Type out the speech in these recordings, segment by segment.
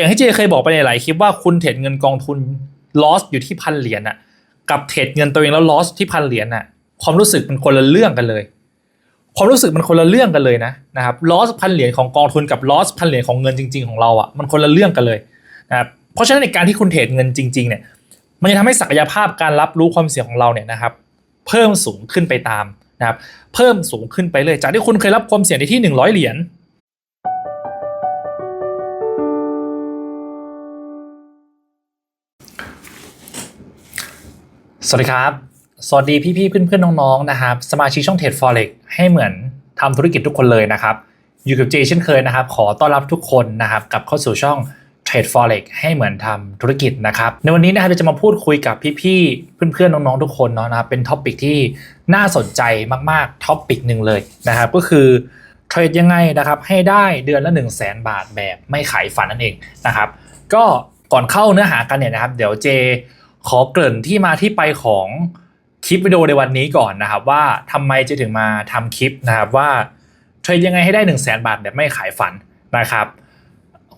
อย่างที่เจเคยบอกไปในหลายคลิปว่าคุณเทรดเงินกองทุน loss อยู่ที่พันเหรียญน่ะกับเทรดเงินตัวเองแล้ว loss ที่พันเหรียญน่ะความรู้สึกมันคนละเรื่องกันเลย ความรู้สึกมันคนละเรื่องกันเลยนะนะครับ loss พันเหรียญของกองทุนกับ loss พันเหรียญของเงินจริง ๆของเราอะมันคนละเรื่องกันเลยนะครับเพราะฉะนั้นในการที่คุณเทรดเงินจริง ๆเนี่ยมันจะทำให้ศักยภาพการรับรู้ความเสี่ยงของเราเนี่ยนะครับ เพิ่มสูงขึ้นไปตามนะครับเพิ่มสูงขึ้นไปเลยจากที่คุณเคยรับความเสี่ยงในที่ 100 เหรียญ สวัสดีครับ สวัสดีพี่ๆเพื่อนๆน้องๆนะครับ สมาชิกช่องเทรด Forex ให้เหมือนทำธุรกิจทุกคนเลยนะครับ อยู่กับเจเช่นเคยนะครับ ขอต้อนรับทุกคนนะครับกลับเข้าสู่ช่อง Trade Forex ให้เหมือนทำธุรกิจนะครับ ในวันนี้นะครับเราจะมาพูดคุยกับพี่ๆเพื่อนๆน้องๆทุกคนเนาะนะครับเป็นท็อปิกที่น่าสนใจมากๆท็อปิกหนึ่งเลยนะครับ ก็คือเทรดยังไงนะครับให้ได้เดือนละ1 0 0 0 0แบาทแบบไม่ขายฝันนั่นเองนะครับ ก็ก่อนเข้าเนื้อหากันเนี่ยนะครับ เดี๋ยวเจ ขอเกริ่นที่มาที่ไปของคลิปวิดีโอในวันนี้ก่อนนะครับ ว่าทำไมเจถึงมาทำคลิปนะครับว่าเทรดยังไงให้ได้1 0 0 0 0แสนบาทแบบไม่ขายฝันนะครับ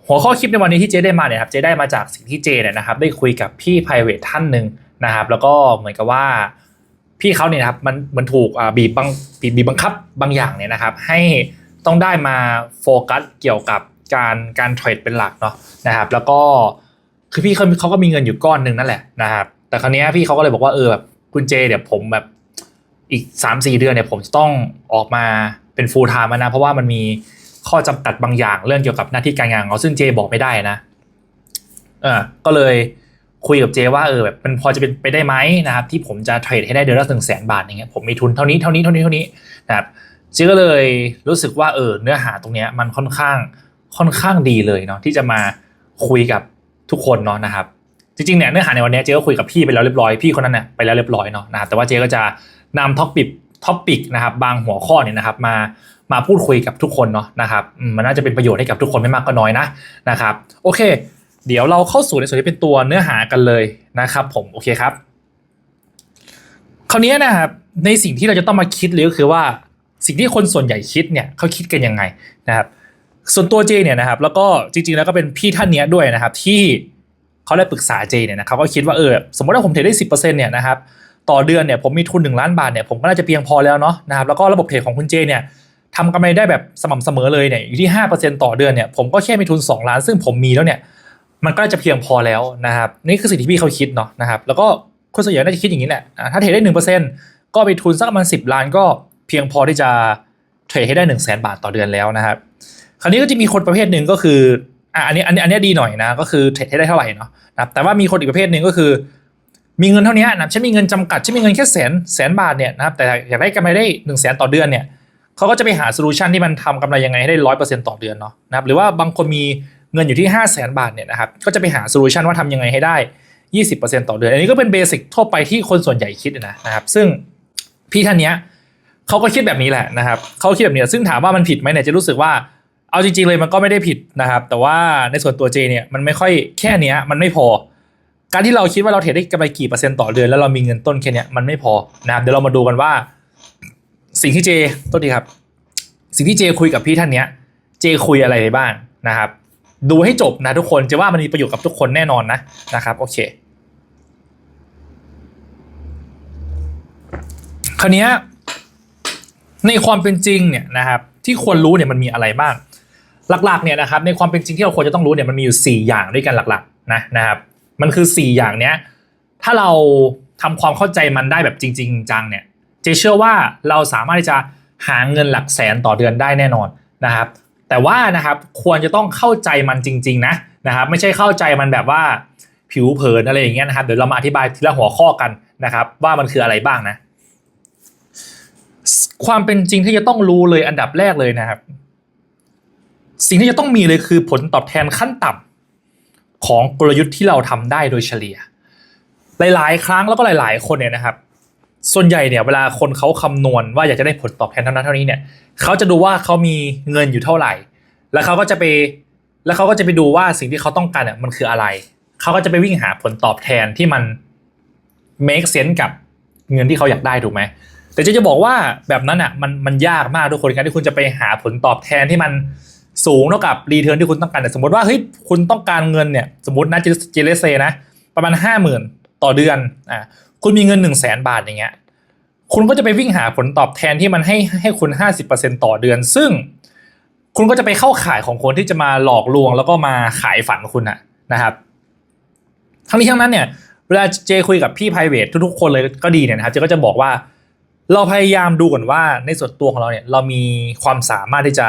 หัวข้อคลิปในวันนี้ที่เจได้มาเนี่ยครับเจได้มาจากสิ่งที่เจเนี่ยนะครับ ได้คุยกับพี่ private ท่านหนึ่งนะครับ แล้วก็เหมือนกับว่าพี่เขาเนี่ยครับมันมันถูกบีบบังบีบบังคับบางอย่างเนี่ยนะครับ ให้ต้องได้มาโฟกัสเกี่ยวกับการการเทรดเป็นหลักเนาะนะครับ แล้วก็ คือพี่เขาเขาก็มีเงินอยู่ก้อนหนึ่งนั่นแหละนะครับแต่คราวเนี้พี่เขาก็เลยบอกว่าเออแบบคุณเจเดี๋ยวผมแบบอีกสามสี่เดือนเนี่ยผมจะต้องออกมาเป็นฟูลไทม์นะ เพราะว่ามันมีข้อจำกัดบางอย่างเรื่องเกี่ยวกับหน้าที่การงานของเขาซึ่งเจบอกไม่ได้นะเออก็เลยคุยกับเจว่าเออแบบมันพอจะเป็นไปได้ไหมนะครับที่ผมจะเทรดให้ได้เดือนละหนึ่งแสนบาทอย่างเงี้ยผมมีทุนเท่านี้เท่านี้เท่านี้เท่านี้นะครับเจก็เลยรู้สึกว่าเออเนื้อหาตรงเนี้ยมันค่อนข้างค่อนข้างดีเลยเนาะที่จะมาคุยกับ ทุกคนเนาะนะครับจริงๆเนี่ยเนื้อหาในวันนี้เจ๊ก็คุยกับพี่ไปแล้วเรียบร้อยพี่คนนั้นเนี่ยไปแล้วเรียบร้อยเนาะนะครับแต่ว่าเจ๊ก็จะนำท็อปิกท็อปิกนะครับบางหัวข้อเนี่ยนะครับมามาพูดคุยกับทุกคนเนาะนะครับมันน่าจะเป็นประโยชน์ให้กับทุกคนไม่มากก็น้อยนะนะครับโอเค เดี๋ยวเราเข้าสู่ในส่วนที่เป็นตัวเนื้อหากันเลยนะครับผมโอเคครับ คราวนี้นะครับในสิ่งที่เราจะต้องมาคิดเลยก็คือว่าสิ่งที่คนส่วนใหญ่คิดเนี่ยเขาคิดกันยังไงนะครับ ส่วนตัวเจเนี่ยนะครับแล้วก็จริงๆแล้วก็เป็นพี่ท่านเนี้ยด้วยนะครับ ที่เขาได้ปรึกษาเจเนี่ยนะครับก็คิดว่าเออสมมติว่าผมเทรดได้สิบเปอร์เซ็นต์เนี่ยนะครับต่อเดือนเนี่ยผมมีทุน1ล้านบาทเนี่ยผมก็น่าจะเพียงพอแล้วเนาะนะครับแล้วก็ระบบเทรดของคุณเจเนี่ยทำกำไรได้แบบสม่ำเสมอเลยเนี่ยอยู่ที่ 5%ต่อเดือนเนี่ยผมก็แค่มีทุน 2 ล้าน ซึ่งผมมีแล้วเนี่ยมันก็จะเพียงพอแล้วนะครับนี่คือสิ่งที่พี่เขาคิดเนาะนะครับแล้วก็คนส่วนใหญ่น่าจะคิดอย่างนี้แหละถ้าเทรดได้ 1%ก็ไปทุนสักประมาณ10 ล้านก็เพียงพอที่จะเทรดให้ได้ 1 0 0 0 0บาทต่อเดือนแล้วนะครับ ราวนี้ก็จะมีคนประเภทหนึ่งก็คืออะอันนี้อันนี้อันนี้ดีหน่อยนะ ก็คือเทรดให้ได้เท่าไหร่เนาะนะแต่ว่ามีคนอีกประเภทหนึ่งก็คือ มีเงินเท่านี้นะฉันมีเงินจำกัดฉันมีเงินแค่แสนแสนบาทเนี่ยนะครับแต่อยากได้กำไรได้หนึ่งแสนต่อเดือนเนี่ยเขาก็จะไปหาโซลูชันที่มันทำกำไรยังไงให้ได้ร้อยเปอร์เซ็นต์ต่อเดือนเนาะนะครับหรือว่าบางคนมีเงินอยู่ที่ห้าแสนบาทเนี่ยนะครับก็จะไปหาโซลูชันว่าทำยังไงให้ได้ยี่สิบเปอร์เซ็นต์ต่อเดือน อันนี้ก็เป็นเบสิกทั่วไปที่คนส่วนใหญ่คิดนะนะครับซึ่งพี่ท่านเนี้ยเขาก็คิดแบบนี้แหละนะครับเขาคิดแบบนี้ซึ่งถามว่ามันผิดไหมเนี่ยจะรู้สึกว่า เอาจริงๆเลยมันก็ไม่ได้ผิดนะครับ แต่ว่าในส่วนตัวเจเนี่ยมันไม่ค่อยแค่เนี้ยมันไม่พอ การที่เราคิดว่าเราเทรดได้กำไรกี่เปอร์เซ็นต์ต่อเดือนแล้วเรามีเงินต้นแค่นี้มันไม่พอนะครับเดี๋ยวเรามาดูกันว่า สิ่งที่เจต้นดีครับ สิ่งที่เจคุยกับพี่ท่านเนี้ยเจคุยอะไรไปบ้างนะครับ ดูให้จบนะทุกคนจะว่ามันมีประโยชน์กับทุกคนแน่นอนนะนะครับโอเค คราวนี้ในความเป็นจริงเนี่ยนะครับที่ควรรู้เนี่ยมันมีอะไรบ้าง หลักๆเนี่ยนะครับในความเป็นจริงที่เราควรจะต้องรู้เนี่ยมันมีอยู่ 4 อย่างด้วยกันหลักๆนะนะครับมันคือ 4 อย่างเนี้ยถ้าเราทำความเข้าใจมันได้แบบจริง ๆ จังเนี่ยเจเชื่อว่าเราสามารถที่จะหาเงินหลักแสนต่อเดือนได้แน่นอนนะครับ แต่ว่านะครับควรจะต้องเข้าใจมันจริง ๆ นะนะครับไม่ใช่เข้าใจมันแบบว่าผิวเผินอะไรอย่างเงี้ยนะครับเดี๋ยวเรามาอธิบายทีละหัวข้อกันนะครับ ว่ามันคืออะไรบ้างนะ ความเป็นจริงที่จะต้องรู้เลยอันดับแรกเลยนะครับ สิ่งที่จะต้องมีเลยคือผลตอบแทนขั้นต่ำของกลยุทธ์ที่เราทำได้โดยเฉลี่ย หลาย ๆ ครั้งแล้วก็หลาย ๆ คนเนี่ยนะครับ ส่วนใหญ่เนี่ยเวลาคนเขาคำนวณว่าอยากจะได้ผลตอบแทนเท่านั้นเท่านี้เนี่ยเขาจะดูว่าเขามีเงินอยู่เท่าไหร่ แล้วเขาก็จะไปแล้วเขาก็จะไปดูว่าสิ่งที่เขาต้องการเนี่ยมันคืออะไร เขาก็จะไปวิ่งหาผลตอบแทนที่มัน make sense กับเงินที่เขาอยากได้ถูกไหม แต่จะจะบอกว่าแบบนั้นอะมันมันยากมากทุกคนการที่คุณจะไปหาผลตอบแทนที่มัน สูงเท่ากับรีเทิร์นที่คุณต้องการแต่สมมติว่าเฮ้ยคุณต้องการเงินเนี่ยสมมตินะเจเลเซนะประมาณห้าหมื่นต่อเดือนอ่าคุณมีเงินหนึ่งแสนบาทอย่างเงี้ยคุณก็จะไปวิ่งหาผลตอบแทนที่มันให้ให้คุณห้าสิบเปอร์เซ็นต่อเดือน ซึ่งคุณก็จะไปเข้าขายของคนที่จะมาหลอกลวงแล้วก็มาขายฝันคุณอะนะครับ ทั้งนี้ทั้งนั้นเนี่ยเวลาเจคุยกับพี่ p r i v a t ทุกๆคนเลยก็ดีเนี่ยนะครับเจก็จะบอกว่า เราพยายามดูก่อนว่าในส่วนตัวของเราเนี่ยเรามีความสามารถที่จะ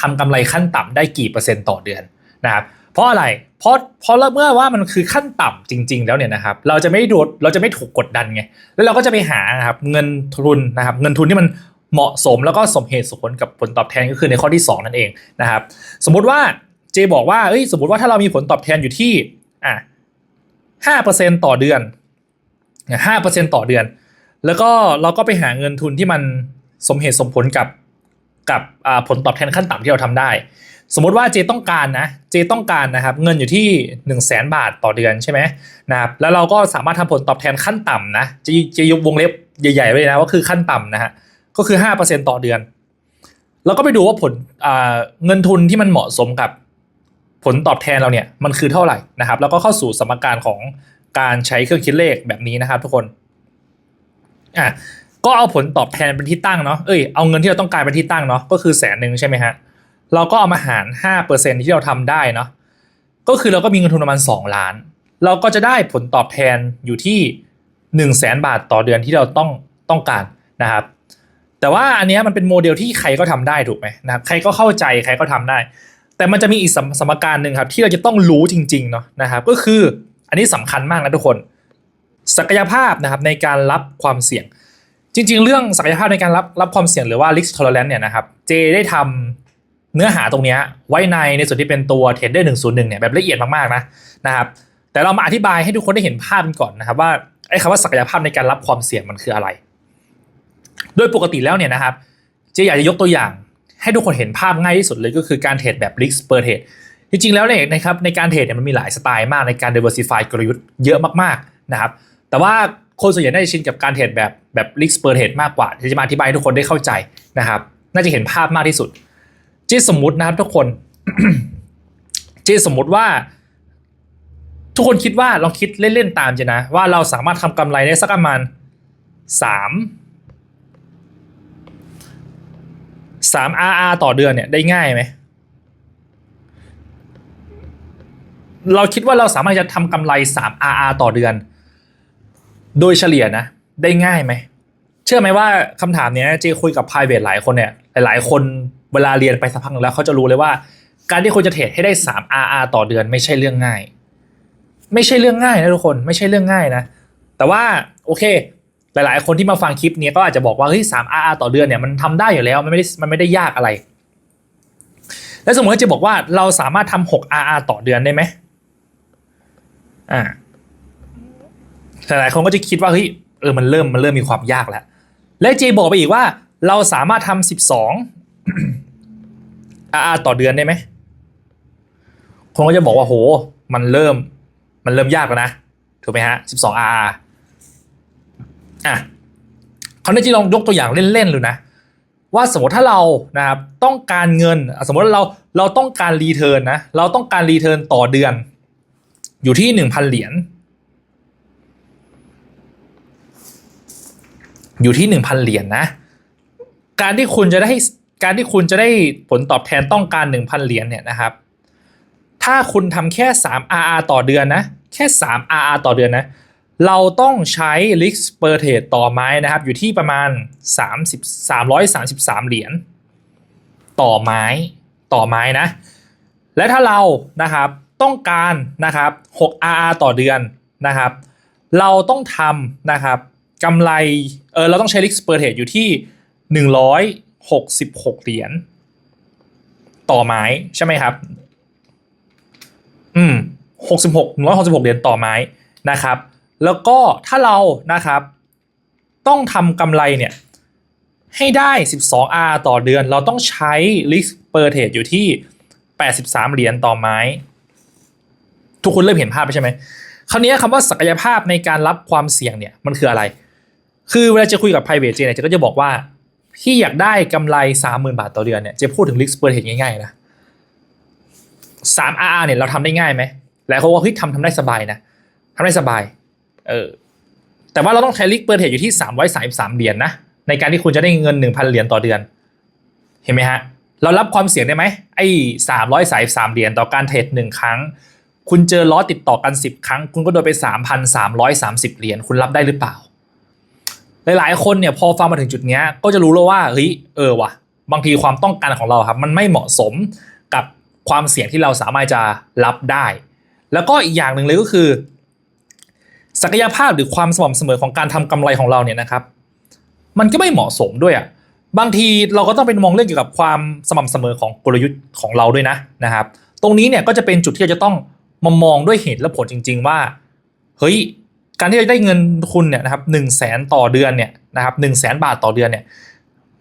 ทำกำไรขั้นต่ำได้กี่เปอร์เซ็นต์ต่อเดือนนะครับเพราะอะไรเพราะเพราะเมื่อว่ามันคือขั้นต่ำจริง ๆ แล้วเนี่ยนะครับเราจะไม่โดดเราจะไม่ถูกกดดันไงแล้วเราก็จะไปหานะครับเงินทุนนะครับเงินทุนที่มันเหมาะสมแล้วก็สมเหตุสมผลกับผลตอบแทนก็คือในข้อที่ 2 นั่นเองนะครับสมมุติว่าเจบอกว่าเอ้ยสมมติว่าถ้าเรามีผลตอบแทนอยู่ที่อะห้าเปอร์เซ็นต่อเดือนห้าเปอร์เซ็นต่อเดือน แล้วก็เราก็ไปหาเงินทุนที่มันสมเหตุสมผลกับ กับผลตอบแทนขั้นต่ำที่เราทำได้ สมมติว่าเจต้องการนะเจต้องการนะครับเงินอยู่ที่1นึ่งแสนบาทต่อเดือนใช่ไหมนะครับแล้วเราก็สามารถทำผลตอบแทนขั้นต่ำนะจะจะยกวงเล็บใหญ่ๆไว้นะว่าคือขั้นต่ำนะฮะก็คือ 5%ต่อเดือน แล้วก็ไปดูว่าผลเงินทุนที่มันเหมาะสมกับผลตอบแทนเราเนี่ยมันคือเท่าไหร่นะครับ แล้วก็เข้าสู่สมการของการใช้เครื่องคิดเลขแบบนี้นะครับทุกคนอะ ก็เอาผลตอบแทนเป็นที่ตั้งเนาะ เอ้ย เอาเงินที่เราต้องการเป็นที่ตั้งเนาะ ก็คือแสนหนึ่งใช่ไหมฮะ เราก็เอามาหารห้าเปอร์เซ็นที่เราทำได้เนาะ ก็คือเราก็มีเงินทุนประมาณสองล้าน เราก็จะได้ผลตอบแทนอยู่ที่หนึ่งแสนบาทต่อเดือนที่เราต้องต้องการนะครับ แต่ว่าอันนี้มันเป็นโมเดลที่ใครก็ทำได้ถูกไหมนะครับ ใครก็เข้าใจใครก็ทำได้ แต่มันจะมีอีกสมสมการหนึ่งครับที่เราจะต้องรู้จริงๆเนาะนะครับ ก็คืออันนี้สำคัญมากนะทุกคน ศักยภาพนะครับในการรับความเสี่ยง จริง ๆ เรื่องศักยภาพในการรับรับความเสี่ยงหรือว่า risk tolerance เนี่ยนะครับเจได้ทำเนื้อหาตรงนี้ไว้ในในส่วนที่เป็นตัว Tender 101เนี่ยแบบละเอียดมากๆนะนะครับแต่เรามาอธิบายให้ทุกคนได้เห็นภาพกันก่อนนะครับว่าไอ้คำว่าศักยภาพในการรับความเสี่ยงมันคืออะไร โดยปกติแล้วเนี่ยนะครับเจอยากจะยกตัวอย่าง ให้ทุกคนเห็นภาพง่ายที่สุดเลยก็คือการเทรดแบบ risk per trade จริงๆแล้วเนี่ยนะครับในการเทรดเนี่ยมันมีหลายสไตล์มากในการ diversify กลยุทธ์เยอะมากๆนะครับแต่ว่า คนส่วนใหญ่น่าจะชินกับการเทรดแบบแบบ risk per trade มากกว่าที่จะมาอธิบายให้ทุกคนได้เข้าใจนะครับ น่าจะเห็นภาพมากที่สุดเจสมมุตินะครับทุกคนเจสมมุติว่า ทุกคนคิดว่าลองคิดเล่นๆตามเจนะ ว่าเราสามารถทำกำไรได้สักประมาณสามสาม RR ต่อเดือนเนี่ยได้ง่ายไหมเราคิดว่าเราสามารถจะทำกำไร 3 RR ต่อเดือน โดยเฉลี่ยนะ ได้ง่ายไหม เชื่อไหมว่าคำถามนี้เจคุยกับ private หลายคนเนี่ย หลาย ๆ คนเวลาเรียนไปสักพักแล้วเขาจะรู้เลยว่า การที่คุณจะเทรดให้ได้ 3 RR ต่อเดือนไม่ใช่เรื่องง่าย ไม่ใช่เรื่องง่ายนะทุกคนไม่ใช่เรื่องง่ายนะ แต่ว่าโอเค หลาย ๆ คนที่มาฟังคลิปนี้ก็อาจจะบอกว่าเฮ้ยสาม RR ต่อเดือนเนี่ยมันทำได้อยู่แล้วมันไม่ได้มันไม่ได้ยากอะไร แล้วสมมติจะบอกว่าเราสามารถทำหก RR ต่อเดือนได้ไหมอ่า หลายคนก็จะคิดว่าเฮ้ยเออมันเริ่มมันเริ่มมีความยากแล้ว และเจบอกไปอีกว่า เราสามารถทำสิบสองอาต่อเดือนได้ไหมคนก็จะบอกว่าโห มันเริ่ม มันเริ่มยากแล้วนะถูกไหมฮะสิบสองอาอะเขาเนจะลองยกตัวอย่างเล่นๆเลยนะ ว่าสมมติถ้าเรานะครับต้องการเงิน สมมติเราเราต้องการรีเทิร์นนะเราต้องการรีเทิร์นต่อเดือน อยู่ที่หนึ่งพันเหรียญ อยู่ที่หนึ่งพันเหรียญนนะ การที่คุณจะได้การที่คุณจะได้ผลตอบแทนต้องการหนึ่งพันเหรียญเนี่ยนะครับ ถ้าคุณทำแค่สาม RR ต่อเดือนนะ แค่สาม RR ต่อเดือนนะ เราต้องใช้ risk per trade ต่อไม้นะครับ อยู่ที่ประมาณ 30 333 เหรียญต่อไม้ต่อไม้นะ และถ้าเรานะครับต้องการนะครับ 6 RR ต่อเดือนนะครับ เราต้องทำนะครับ กำไรเออเราต้องใช้ risk per trade อยู่ที่หนึ่งร้อยหกสิบหกเหรียญต่อไม้ใช่ไหมครับ อืมหกสิบหกร้อยหกสิบหกเหรียญต่อไม้นะครับ แล้วก็ถ้าเรานะครับ ต้องทำกำไรเนี่ย ให้ได้ 12R ต่อเดือน เราต้องใช้ risk per trade อยู่ที่ 83 เหรียญต่อไม้ ทุกคนเริ่มเห็นภาพใช่ไหมคราวนี้คำว่าศักยภาพในการรับความเสี่ยงเนี่ยมันคืออะไร คือเวลาจะคุยกับ private เจเนี่ยจะก็จะบอกว่าพี่อยากได้กำไรสามหมื่นบาทต่อเดือนเนี่ยจะพูดถึง risk per head ง่ายๆนะสาม RR เนี่ยเราทำได้ง่ายไหมหลายคนว่าเฮ้ยทำทำได้สบายนะทำได้สบายเออแต่ว่าเราต้องใช้ลิกเปอร์เทรดอยู่ที่สามร้อยสามสามเหรียญนะในการที่คุณจะได้เงินหนึ่งพันเหรียญต่อเดือน เห็นไหมฮะเรารับความเสี่ยงได้ไหมไอ้สามร้อยสายสามเหรียญต่อการเทรดหนึ่งครั้ง คุณเจอล้อติดต่อกันสิบครั้ง คุณก็โดนไปสามพันสามร้อยสามสิบเหรียญคุณรับได้หรือเปล่า หลายๆ คนเนี่ยพอฟังมาถึงจุดเนี้ยก็จะรู้แล้วว่าเฮ้ยเออว่ะ บางทีความต้องการของเราครับ มันไม่เหมาะสมกับความเสี่ยงที่เราสามารถจะรับได้ แล้วก็อีกอย่างหนึ่งเลยก็คือ ศักยภาพหรือความสม่ำเสมอของการทำกำไรของเราเนี่ยนะครับ มันก็ไม่เหมาะสมด้วยอะ่ะบางทีเราก็ต้องเป็นมองเรื่องเกี่ยวกับความสม่ำเสมอของกลยุทธ์ของเราด้วยนะนะครับ ตรงนี้เนี่ยก็จะเป็นจุดที่เราจะต้องมามองด้วยเหตุและผลจริง ๆ ว่าเฮ้ย การที่เราได้เงินทุนเนี่ยนะครับหนึ่งแสนต่อเดือนเนี่ยนะครับหนึ่งแสนบาทต่อเดือนเนี่ย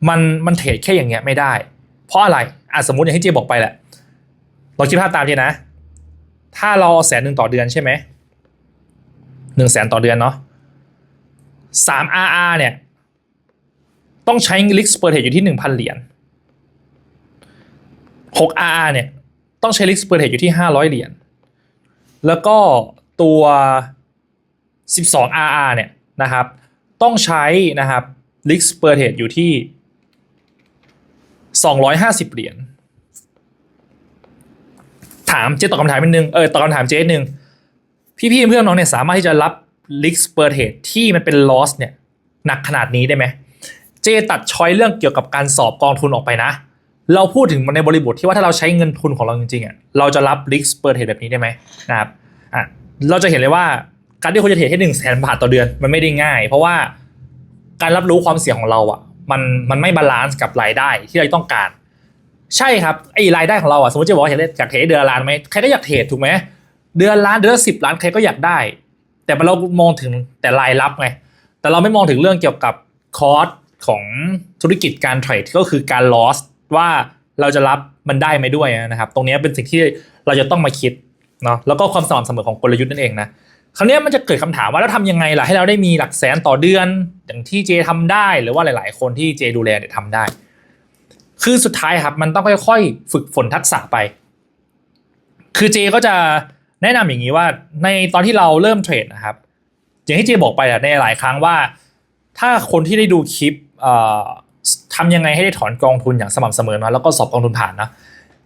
มันมันเทรดแค่อย่างเงี้ยไม่ได้ เพราะอะไรอะสมมติอย่างที่เจบอกไปแหละเราคิดภาพตามเจนะ ถ้าเราแสนหนึ่งต่อเดือนใช่ไหมหนึ่งแสนต่อเดือนเนาะสาม RR เนี่ย ต้องใช้ลิกสเปอร์เทรดอยู่ที่หนึ่งพันเหรียญหก RR เนี่ย ต้องใช้ลิกสเปอร์เทรดอยู่ที่ห้าร้อยเหรียญแล้วก็ตัว สิบสอง RR เนี่ยนะครับ ต้องใช้นะครับลิกสเปอร์เทดอยู่ที่สองร้อยห้าสิบเหรียญถามเจ๊ตอบคำถามนิดนึงเออตอบคำถามเจ๊นิดนึงพี่ๆเพื่อนน้องเนี่ยสามารถที่จะรับลิกสเปอร์เทดที่มันเป็นลอสเนี่ยหนักขนาดนี้ได้ไหมเจตัดช้อยเรื่องเกี่ยวกับการสอบกองทุนออกไปนะ เราพูดถึงในบริบทที่ว่าถ้าเราใช้เงินทุนของเราจริงๆอะเราจะรับลิกสเปอร์เทดแบบนี้ได้ไหมนะครับอะเราจะเห็นเลยว่า การที่คุณจะเทรดให้หนึ่งแสนบาทต่อเดือนมันไม่ได้ง่าย เพราะว่าการรับรู้ความเสี่ยงของเราอะมันมันไม่บาลานซ์กับรายได้ที่เราต้องการ ใช่ครับไอ้รายได้ของเราอะสมมติจะบอกว่าอยากเทรดเดือนละล้านไหมใครก็อยากเทรดถูกไหมเดือนล้านเดือนสิบล้านใครก็อยากได้ แต่เรามองถึงแต่รายรับไงแต่เราไม่มองถึงเรื่องเกี่ยวกับคอสของธุรกิจการเทรดก็คือการ loss ว่าเราจะรับมันได้ไหมด้วยนะครับ ตรงนี้เป็นสิ่งที่เราจะต้องมาคิดเนาะแล้วก็ความสม่ำเสมอของกลยุทธ์นั่นเองนะ คราวนี้มันจะเกิดคำถามว่าแล้วทำยังไงล่ะให้เราได้มีหลักแสนต่อเดือน อย่างที่เจทำได้หรือว่าหลาย ๆ คนที่เจดูแลเนี่ยทำได้ คือสุดท้ายครับมันต้องค่อย ๆ ฝึกฝนทักษะไป คือเจก็จะแนะนำอย่างนี้ว่าในตอนที่เราเริ่มเทรดนะครับ อย่างที่เจบอกไปอะในหลายครั้งว่า ถ้าคนที่ได้ดูคลิปทำยังไงให้ได้ถอนกองทุนอย่างสม่ำเสมอนะแล้วก็สอบกองทุนผ่านนะ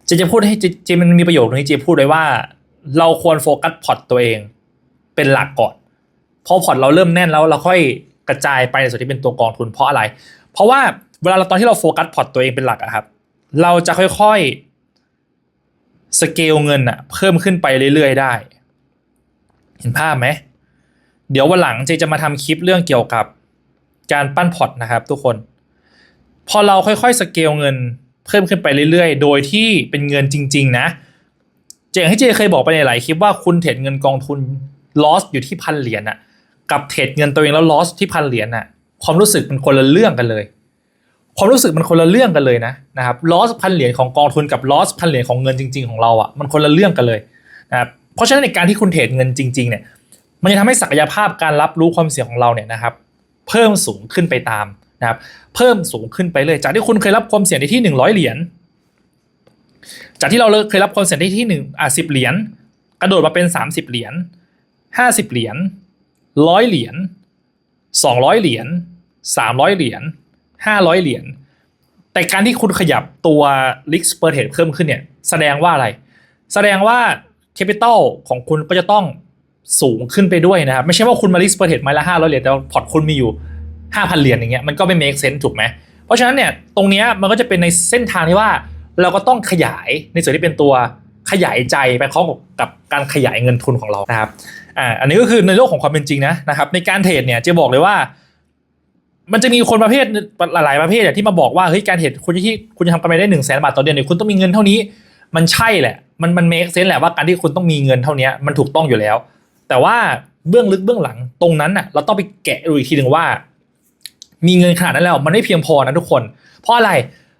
เจจะพูดให้เจมันมีประโยคนึงที่เจพูดไว้ว่า เราควรโฟกัสพอร์ตตัวเอง เป็นหลักก่อนพอพอร์ตเราเริ่มแน่นแล้วเราค่อยกระจายไปในส่วนที่เป็นตัวกองทุนเพราะอะไร เพราะว่าเวลาเราตอนที่เราโฟกัสพอร์ตตัวเองเป็นหลักอะครับ เราจะค่อยๆสเกลเงินอะเพิ่มขึ้นไปเรื่อยๆ ได้ เห็นภาพไหมเดี๋ยววันหลังเจจะมาทำคลิปเรื่องเกี่ยวกับการปั้นพอร์ตนะครับ ทุกคน พอเราค่อยๆสเกลเงินเพิ่มขึ้นไปเรื่อยๆ โดยที่เป็นเงินจริง ๆ นะ เจงให้เจเคยบอกไปในหลายคลิปว่าคุณเทรดเงินกองทุน loss อยู่ที่พันเหรียญน่ะกับเทรดเงินตัวเองแล้ว loss ที่พันเหรียญน่ะความรู้สึกมันคนละเรื่องกันเลย ความรู้สึกมันคนละเรื่องกันเลยนะนะครับ loss พันเหรียญของกองทุนกับ loss พันเหรียญของเงินจริง ๆของเราอะมันคนละเรื่องกันเลยนะครับเพราะฉะนั้นในการที่คุณเทรดเงินจริง ๆเนี่ยมันจะทำให้ศักยภาพการรับรู้ความเสี่ยงของเราเนี่ยนะครับ เพิ่มสูงขึ้นไปตามนะครับเพิ่มสูงขึ้นไปเลย จากที่คุณเคยรับความเสี่ยงได้ที่หนึ่งร้อยเหรียญจากที่เราเคยรับความเสี่ยงได้ที่หนึ่งอะสิบเหรียญกระโดดมาเป็นสามสิบเหรียญ ห้าสิบเหรียญร้อยเหรียญสองร้อยเหรียญสามร้อยเหรียญห้าร้อยเหรียญแต่การที่คุณขยับตัว risk per trade เพิ่มขึ้นเนี่ยแสดงว่าอะไร แสดงว่า capital ของคุณก็จะต้องสูงขึ้นไปด้วยนะครับ ไม่ใช่ว่าคุณมา risk per trade ไม้ละห้าร้อยเหรียญแต่พอร์ตคุณมีอยู่ห้าพันเหรียญอย่างเงี้ยมันก็ไม่ make sense ถูกไหมเพราะฉะนั้นเนี่ยตรงเนี้ยมันก็จะเป็นในเส้นทางที่ว่าเราก็ต้องขยายในส่วนที่เป็นตัวขยายใจไปพร้อมกับการขยายเงินทุนของเรานะครับ อ่าอันนี้ก็คือในโลกของความเป็นจริงนะนะครับในการเทรดเนี่ยจะบอกเลยว่า มันจะมีคนประเภทหลายประเภทที่มาบอกว่าเฮ้ยการเทรดคุณที่คุณจะทำกำไรได้หนึ่งแสนบาทต่อเดือนเนี่ยคุณต้องมีเงินเท่านี้ มันใช่แหละ มันมันเมคเซนแหละว่าการที่คุณต้องมีเงินเท่านี้มันถูกต้องอยู่แล้ว แต่ว่าเบื้องลึกเบื้องหลังตรงนั้นน่ะเราต้องไปแกะดูอีกทีหนึ่งว่า มีเงินขนาดนั้นแล้วมันไม่เพียงพอนะทุกคน เพราะอะไร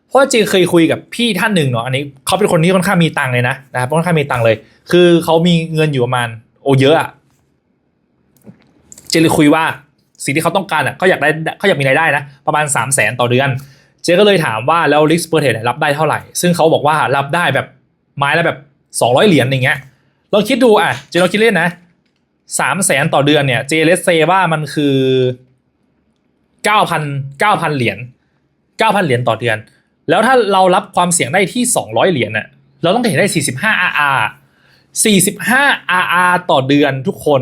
เพราะเจเคยคุยกับพี่ท่านหนึ่งเนาะอันนี้เขาเป็นคนที่ค่อนข้างมีตังค์เลยนะนะครับค่อนข้างมีตังค์เลย คือเขามีเงินอยู่ประมาณโอเยอะอะ เจเลยคุยว่าสิ่งที่เขาต้องการอะเขาอยากได้เขาอยากมีรายได้นะ ประมาณ 3 0 0แสนต่อเดือน เจก็เลยถามว่าแล้ว risk per trade รับได้เท่าไหร่ ซึ่งเขาบอกว่ารับได้แบบไม้ละแบบสองร้อยเหรียญอย่างเงี้ยลองคิดดูอะเจลองคิดเล่นนะสามแสนต่อเดือนเนี่ยเจเลสเซว่ามันคือเก้าพันเก้าพันเหรียญเก้าพันเหรียญต่อเดือน แล้วถ้าเรารับความเสี่ยงได้ที่สองร้อยเหรียญน่ะเราต้องเห็นได้สี่สิบห้า RR สี่สิบห้า RR ต่อเดือนทุกคน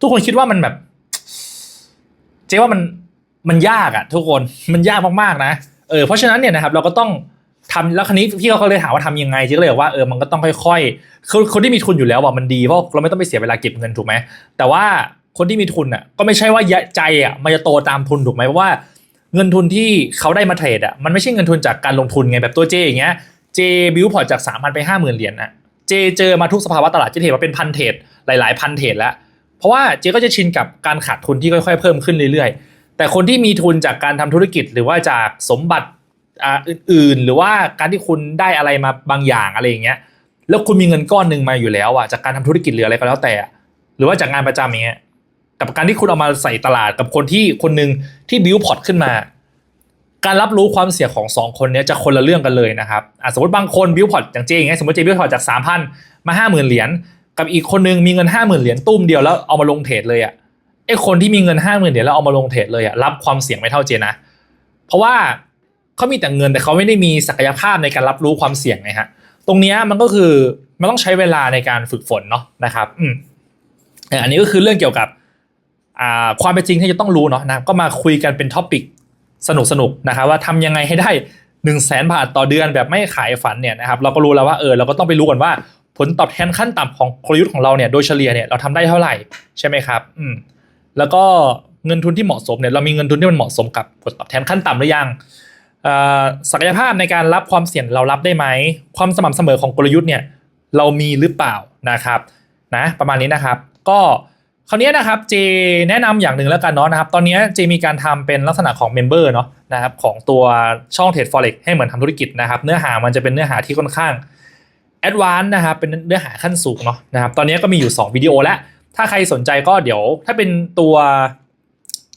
ทุกคนคิดว่ามันแบบ เจ๊ว่ามันมันยากอะทุกคนมันยากมากๆนะเออเพราะฉะนั้นเนี่ยนะครับเราก็ต้องทำแล้วคราวนี้พี่เขาเลยถามว่าทำยังไงเจ๊ก็เลยบอกว่าเออมันก็ต้องค่อยๆคนคนที่มีทุนอยู่แล้วว่ามันดีเพราะเราไม่ต้องไปเสียเวลาเก็บเงินถูกไหมแต่ว่าคนที่มีทุนอะก็ไม่ใช่ว่าใจอะมันจะโตตามทุนถูกไหมเพราะว่าเงินทุนที่เขาได้มาเทรดอะมันไม่ใช่เงินทุนจากการลงทุนไงแบบตัวเจอย่างเงี้ยเจบิวพอร์ตจากสามพันไปห้าหมื่นเหรียญนะเจเจอมาทุกสภาวะตลาดเจเทรดมาเป็นพันเทรดหลายๆพันเทรดแล้ว เพราะว่าเจ๊ก็จะชินกับการขาดทุนที่ค่อยๆ เพิ่มขึ้นเรื่อยๆ แต่คนที่มีทุนจากการทำธุรกิจหรือว่าจากสมบัติอื่นๆ หรือว่าการที่คุณได้อะไรมาบางอย่างอะไรอย่างเงี้ย แล้วคุณมีเงินก้อนหนึ่งมาอยู่แล้วอะจากการทำธุรกิจหรืออะไรก็แล้วแต่ หรือว่าจากงานประจำอย่างเงี้ยกับการที่คุณเอามาใส่ตลาดกับคนที่คนหนึ่งที่บิวพอร์ตขึ้นมา การรับรู้ความเสี่ยงของสองคนนี้จะคนละเรื่องกันเลยนะครับสมมติบางคนบิวพอร์ตอย่างเจอย่างเงี้ยสมมติเจบิวพอร์ตจากสามพันมาห้าหมื่นเหรียญ กับอีกคนนึงมีเงินห้าหมื่นเหรียญตุ้มเดียวแล้วเอามาลงเทรดเลยอะไอ้คนที่มีเงินห้าหมื่นเหรียญแล้วเอามาลงเทรดเลยอะรับความเสี่ยงไม่เท่าเจนะ เพราะว่าเขามีแต่เงินแต่เขาไม่ได้มีศักยภาพในการรับรู้ความเสี่ยงไงฮะตรงนี้มันก็คือมันต้องใช้เวลาในการฝึกฝนเนาะนะครับอืมอ่ออันนี้ก็คือเรื่องเกี่ยวกับอ่าความเป็นจริงที่จะต้องรู้เนาะนะก็มาคุยกันเป็นท็อปิกสนุกสนุกๆนะครับว่าทำยังไงให้ได้หนึ่งแสนบาทต่อเดือนแบบไม่ขายฝันเนี่ยนะครับเราก็รู้แล้วว่าเออเราก็ต้องไปรู้ก่อนว่า ผลตอบแทนขั้นต่ำของกลยุทธ์ของเราเนี่ยโดยเฉลี่ยเนี่ยเราทำได้เท่าไหร่ใช่ไหมครับอืมแล้วก็เงินทุนที่เหมาะสมเนี่ยเรามีเงินทุนที่มันเหมาะสมกับผลตอบแทนขั้นต่ำหรือยังอ่อศักยภาพในการรับความเสี่ยงเรารับได้ไหม ความสม่ำเสมอของกลยุทธ์เนี่ยเรามีหรือเปล่านะครับนะประมาณนี้นะครับ ก็คราวนี้นะครับเจแนะนำอย่างหนึ่งแล้วกันเนาะนะครับ ตอนนี้เจมีการทำเป็นลักษณะของเมมเบอร์เนาะนะครับของตัวช่องเทรดฟอเร็กให้เหมือนทำธุรกิจนะครับ เนื้อหามันจะเป็นเนื้อหาที่ค่อนข้าง แอดวานซ์นะครับเป็นเนื้อหาขั้นสูงเนาะนะครับตอนนี้ก็มีอยู่ 2 วิดีโอแล้ว ถ้าใครสนใจก็เดี๋ยว ถ้าเป็นตัว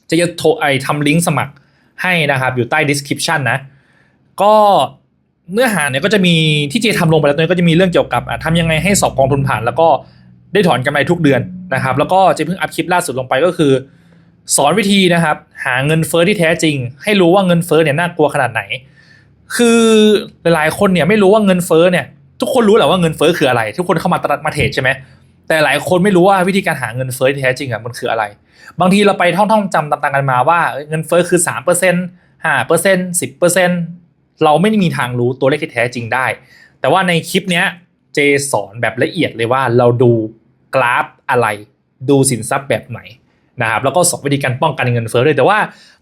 จะจะโทรไอทำลิงก์สมัครให้นะครับอยู่ใต้ description นะ ก็เนื้อหาเนี่ยก็จะมีที่เจทำลงไปแล้วตอนนี้ก็จะมีเรื่องเกี่ยวกับทำยังไงให้สอบกองทุนผ่าน แล้วก็ได้ถอนกำไรทุกเดือนนะครับ แล้วก็เจเพิ่งอัพคลิปล่าสุดลงไปก็คือ สอนวิธีนะครับ หาเงินเฟ้อที่แท้จริง ให้รู้ว่าเงินเฟ้อเนี่ยน่ากลัวขนาดไหน คือหลายๆคนเนี่ยไม่รู้ว่าเงินเฟ้อเนี่ย ทุกคนรู้แหละว่าเงินเฟ้อคืออะไร ทุกคนเข้ามาตลาดมาเทรดใช่ไหมแต่หลายคนไม่รู้ว่าวิธีการหาเงินเฟ้อที่แท้จริงอะมันคืออะไร บางทีเราไปท่องท่องๆจำตามๆกันมาว่าเงินเฟ้อคือสามเปอร์เซ็นต์ห้าเปอร์เซ็นต์สิบเปอร์เซ็นต์เราไม่มีทางรู้ตัวเลขที่แท้จริงได้ แต่ว่าในคลิปเนี้ยเจสอนแบบละเอียดเลยว่าเราดูกราฟอะไร ดูสินทรัพย์แบบไหนนะครับแล้วก็สอนวิธีการป้องกันเงินเฟ้อด้วยแต่ว่า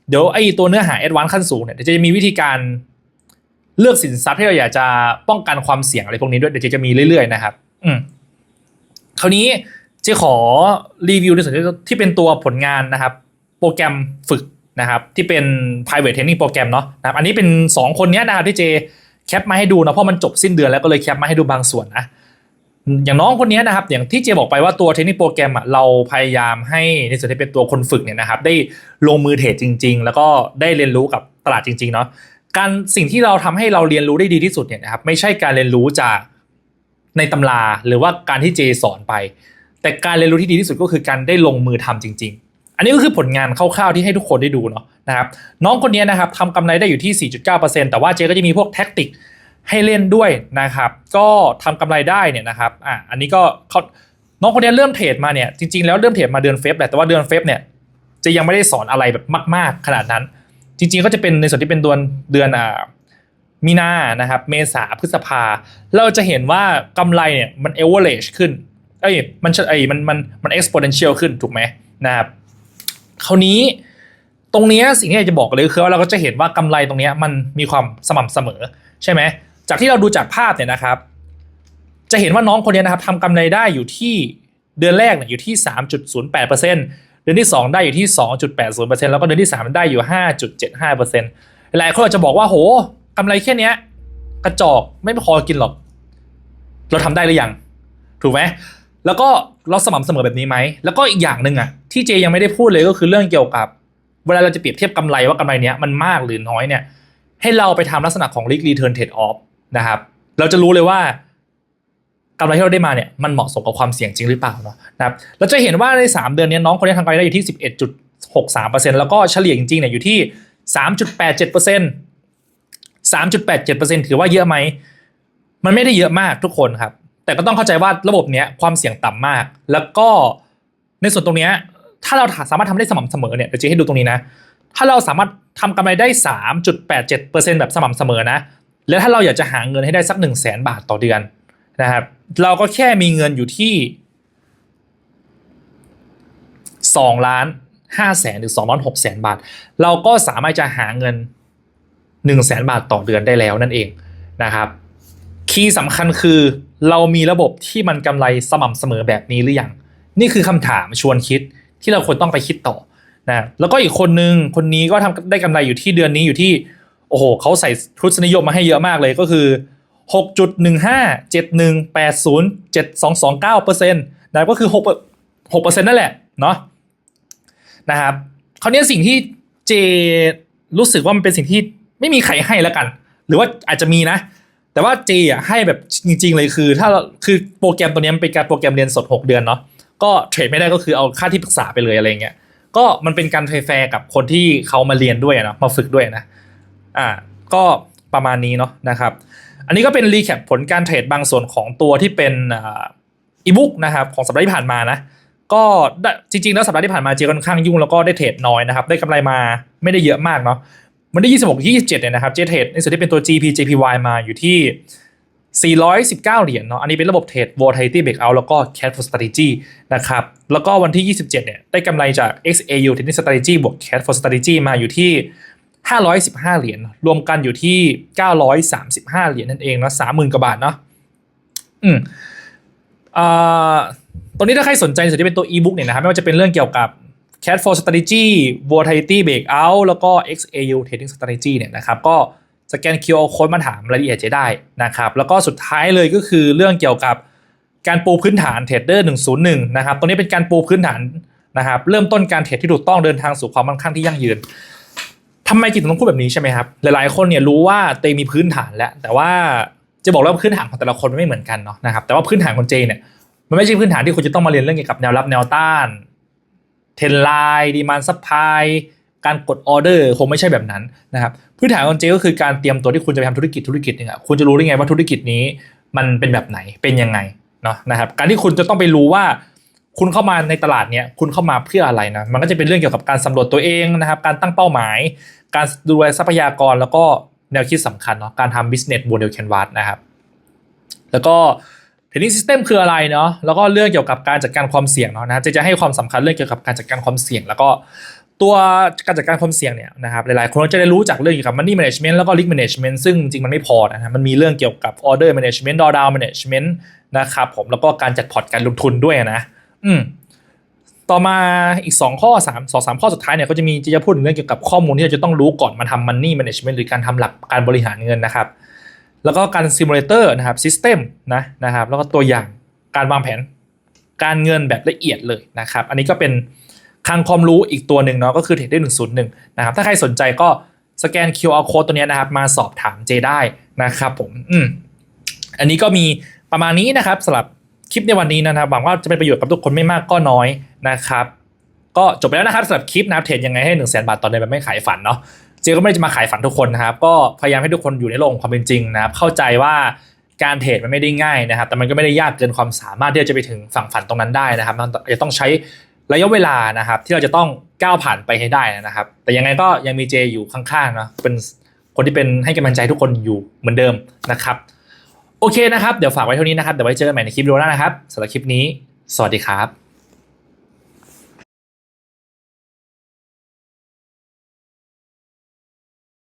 เดี๋ยวไอ้ตัวเนื้อหาแอดวานซ์ขั้นสูงเนี่ยเดี๋ยวจะมีวิธีการ เลือกสินทรัพย์ที่เราอยากจะป้องกันความเสี่ยงอะไรพวกนี้ด้วยเดี๋ยวเจจะมีเรื่อยๆนะครับ อืมคราวนี้เจขอรีวิวในส่วนที่เป็นตัวผลงานนะครับ โปรแกรมฝึกนะครับที่เป็น private training โปรแกรมเนาะนะครับอันนี้เป็น 2 คนนี้นะครับที่เจแคปมาให้ดูนะเพราะมันจบสิ้นเดือนแล้วก็เลยแคปมาให้ดูบางส่วนนะอย่างน้องคนนี้นะครับ อย่างที่เจบอกไปว่าตัวเทคนิคโปรแกรมอะเราพยายามให้ในส่วนที่เป็นตัวคนฝึกเนี่ยนะครับ ได้ลงมือเทรดจริง ๆ แล้วก็ได้เรียนรู้กับตลาดจริงๆเนาะ การสิ่งที่เราทำให้เราเรียนรู้ได้ดีที่สุดเนี่ยนะครับไม่ใช่การเรียนรู้จากในตำราหรือว่าการที่เจสอนไป แต่การเรียนรู้ที่ดีที่สุดก็คือการได้ลงมือทำจริง ๆ อันนี้ก็คือผลงานคร่าวๆที่ให้ทุกคนได้ดูเนาะนะครับน้องคนนี้นะครับทำกำไรได้อยู่ที่ 4.9%แต่ว่าเจก็จะมีพวกแท็กติกให้เล่นด้วยนะครับก็ทำกำไรได้เนี่ยนะครับอะอันนี้ก็เขาน้องคนนี้เริ่มเทรดมาเนี่ยจริงๆแล้วเริ่มเทรดมาเดือนเฟบแหละแต่ว่าเดือนเฟบเนี่ยจะยังไม่ได้สอนอะไรแบบมาก ๆ ขนาดนั้น จริงๆก็จะเป็นในส่วนที่เป็นเดือนเดือนอ่ามีนานะครับเมษาพฤษภา เราจะเห็นว่ากำไรเนี่ยมัน average ขึ้นเอ้ยมันเอ้ยมันมันมัน exponential ขึ้นถูกไหมนะครับคราวนี้ตรงเนี้ยสิ่งที่อยากจะบอกเลยคือว่าเราก็จะเห็นว่ากำไรตรงเนี้ยมันมีความสม่ำเสมอใช่ไหมจากที่เราดูจากภาพเนี่ยนะครับ จะเห็นว่าน้องคนนี้นะครับทำกำไรได้อยู่ที่เดือนแรกเนี่ยอยู่ที่ 3.08%เเดือนที่ 2 ได้อยู่ที่ 2.80%แล้วก็เดือนที่ 3 ได้อยู่ 5.75%หลายคนอาจจะบอกว่าโหกำไรแค่นี้กระจอกไม่พอกินหรอก เราทำได้หรือยัง ถูกไหมแล้วก็เราสม่ำเสมอแบบนี้ไหม แล้วก็อีกอย่างหนึ่งอะที่เจยังไม่ได้พูดเลยก็คือเรื่องเกี่ยวกับ เวลาเราจะเปรียบเทียบกำไรว่ากำไรเนี้ยมันมากหรือน้อยเนี่ยให้เราไปทำลักษณะของ risk return trade off นะครับ เราจะรู้เลยว่า กำไรที่เราได้มาเนี่ยมันเหมาะสมกับความเสี่ยงจริงหรือเปล่าเนาะนะครับเราจะเห็นว่าใน 3 เดือนนี้น้องคนนี้ทำกำไรได้อยู่ที่ 11.63%แล้วก็เฉลี่ยจริงๆเนี่ยอยู่ที่ 3.87% 3.87%ถือว่าเยอะไหม มันไม่ได้เยอะมากทุกคนครับ แต่ก็ต้องเข้าใจว่าระบบเนี้ยความเสี่ยงต่ำมาก แล้วก็ในส่วนตรงเนี้ยถ้าเราสามารถทำได้สม่ำเสมอเนี่ยเดี๋ยวจะให้ดูตรงนี้นะ ถ้าเราสามารถทำกำไรได้ 3.87%แบบสม่ำเสมอนะ แล้วถ้าเราอยากจะหาเงินให้ได้สัก 1 0 0 0 0แบาทต่อเดือน นะครับ เราก็แค่มีเงินอยู่ที่2ล้าน5แสนหรือ2ล้าน6แสนบาท เราก็สามารถจะหาเงิน1 0 0 0 0แสนบาทต่อเดือนได้แล้วนั่นเองนะครับ คีย์สำคัญคือเรามีระบบที่มันกำไรสม่ำเสมอแบบนี้หรือยัง นี่คือคำถามชวนคิดที่เราควรต้องไปคิดต่อนะแล้วก็อีกคนนึงคนนี้ก็ทำได้กำไรอยู่ที่เดือนนี้อยู่ที่ โอ้โหเขาใส่ทุศนิยมมาให้เยอะมากเลยก็คือ 6.1571807229%นะก็คือ 6 6%นั่นแหละเนาะนะครับคราวนี้สิ่งที่เจรู้สึกว่ามันเป็นสิ่งที่ไม่มีใครให้แล้วกัน หรือว่าอาจจะมีนะ แต่ว่าเจอะให้แบบจริง ๆ เลยคือ ถ้าคือโปรแกรมตัวนี้มันเป็นการโปรแกรมเรียนสด 6 เดือนเนาะก็เทรดไม่ได้ก็คือเอาค่าที่ปรึกษาไปเลยอะไรเงี้ยก็มันเป็นการเทรดแฟร์กับคนที่เขามาเรียนด้วยนะมาฝึกด้วยนะอ่าก็ประมาณนี้เนาะนะครับ อันนี้ก็เป็นรีแคปผลการเทรดบางส่วนของตัวที่เป็นอีบุ๊กนะครับของสัปดาห์ที่ผ่านมานะก็จริงๆแล้วสัปดาห์ที่ผ่านมาเจค่อนข้างยุ่งแล้วก็ได้เทรดน้อยนะครับได้กำไรมาไม่ได้เยอะมากเนาะมันได้ 26 27เนี่ยนะครับเจเทรดในส่วนที่เป็นตัว GP JPY มาอยู่ที่ 419 เหรียญเนาะอันนี้เป็นระบบเทรด volatility breakout แล้วก็ cash for strategy นะครับแล้วก็วันที่ 27 เนี่ยได้กำไรจาก XAU technical strategy บวก cash for strategy มาอยู่ที่ 515 เหรียญรวมกันอยู่ที่ 935 เหรียญนั่นเองเนาะ30,000กว่าบาทเนาะอืมอ่าตรงนี้ถ้าใครสนใจส่วนที่เป็นตัว e-book เนี่ยนะครับไม่ว่าจะเป็นเรื่องเกี่ยวกับ Cat for Strategy Volatility Breakout แล้วก็ XAU Trading Strategy เนี่ยนะครับก็สแกน QR Code มาถามรายละเอียดจะได้นะครับแล้วก็สุดท้ายเลยก็คือเรื่องเกี่ยวกับการปูพื้นฐานเทรดเดอร์101 นะครับตรงนี้เป็นการปูพื้นฐานนะครับเริ่มต้นการเทรดที่ถูกต้องเดินทางสู่ความมั่งคั่งที่ยั่งยืน ทำไมจิตต้องพูดแบบนี้ใช่ไหมครับ หลายๆ คนเนี่ยรู้ว่าเตมีพื้นฐานแล้ว แต่ว่าจะบอกว่าพื้นฐานของแต่ละคนไม่เหมือนกันเนาะนะครับ แต่ว่าพื้นฐานของเจเนี่ยมันไม่ใช่พื้นฐานที่คุณจะต้องมาเรียนเรื่องเกี่ยวกับแนวรับแนวต้านเทรนไลน์ดีมานซัพพลายการกดออเดอร์คงไม่ใช่แบบนั้นนะครับ พื้นฐานของเจก็คือการเตรียมตัวที่คุณจะไปทำธุรกิจธุรกิจหนึงอะคุณจะรู้ได้ไงว่าธุรกิจนี้มันเป็นแบบไหนเป็นยังไงเนาะนะครับ การที่คุณจะต้องไปรู้ว่าคุณเข้ามาในตลาดเนี้ยคุณเข้ามาเพื่ออะไรนะมันก็จะเป็นเรื่องเกี่ยวกับการสำรวจตัวเองนะครับ การตั้งเป้าหมาย การดูแลทรัพยากรแล้วก็แนวคิดสำคัญเนาะการทำ business บนเดลแคนวาสนะครับ แล้วก็ trading system คืออะไรเนาะแล้วก็เรื่องเกี่ยวกับการจัดการความเสี่ยงเนาะนะจะจะให้ความสำคัญเรื่องเกี่ยวกับการจัดการความเสี่ยง แล้วก็ตัวการจัดการความเสี่ยงเนี่ยนะครับหลายๆ คนจะได้รู้จักเรื่องเกี่ยวกับ money management แล้วก็ risk management ซึ่งจริงมันไม่พอนะมันมีเรื่องเกี่ยวกับ order management drawdown management นะครับผมแล้วก็การจัดพอร์ตการลงทุนด้วยนะ อืม ต่อมาอีก 2 ข้อ3 2 3ข้อสุดท้ายเนี่ยก็จะมีจะพูดถึงเรื่องเกี่ยวกับข้อมูลที่เราจะต้องรู้ก่อนมาทำ money management หรือการทำหลักการบริหารเงินนะครับ แล้วก็การ simulator นะครับ system นะนะครับ แล้วก็ตัวอย่างการวางแผนการเงินแบบละเอียดเลยนะครับ อันนี้ก็เป็นคลังความรู้อีกตัวหนึ่งเนาะก็คือเทรดได้หนึ่งศูนย์หนึ่งนะครับ ถ้าใครสนใจก็สแกน QR code ตัวเนี้ยนะครับ มาสอบถามเจได้นะครับผม อืมอันนี้ก็มีประมาณนี้นะครับสำหรับ คลิปในวันนี้นะครับหวังว่าจะเป็นประโยชน์กับทุกคนไม่มากก็น้อยนะครับ ก็จบไปแล้วนะครับสำหรับคลิปนับเทรดยังไงให้1นึ่งแสนบาทต่อเดือนแบบไม่ขายฝันเนาะเจก็ไม่ได้จะมาขายฝันทุกคนนะครับ ก็พยายามให้ทุกคนอยู่ในโลกของความเป็นจริงนะครับ เข้าใจว่าการเทรดมันไม่ได้ง่ายนะครับ แต่มันก็ไม่ได้ยากเกินความสามารถที่จะไปถึงฝั่งฝันตรงนั้นได้นะครับมันจะต้องใช้ระยะเวลานะครับ ที่เราจะต้องก้าวผ่านไปให้ได้นะครับ แต่ยังไงก็ยังมีเจอยู่ข้างๆเนาะเป็นคนที่เป็นให้กำลังใจทุกคนอยู่เหมือนเดิมนะครับ โอเคนะครับ เดี๋ยวฝากไว้เท่านี้นะครับ เดี๋ยวไว้เจอกันใหม่ในคลิปวิดีโอหน้านะครับสำหรับคลิปนี้ สวัสดีครับ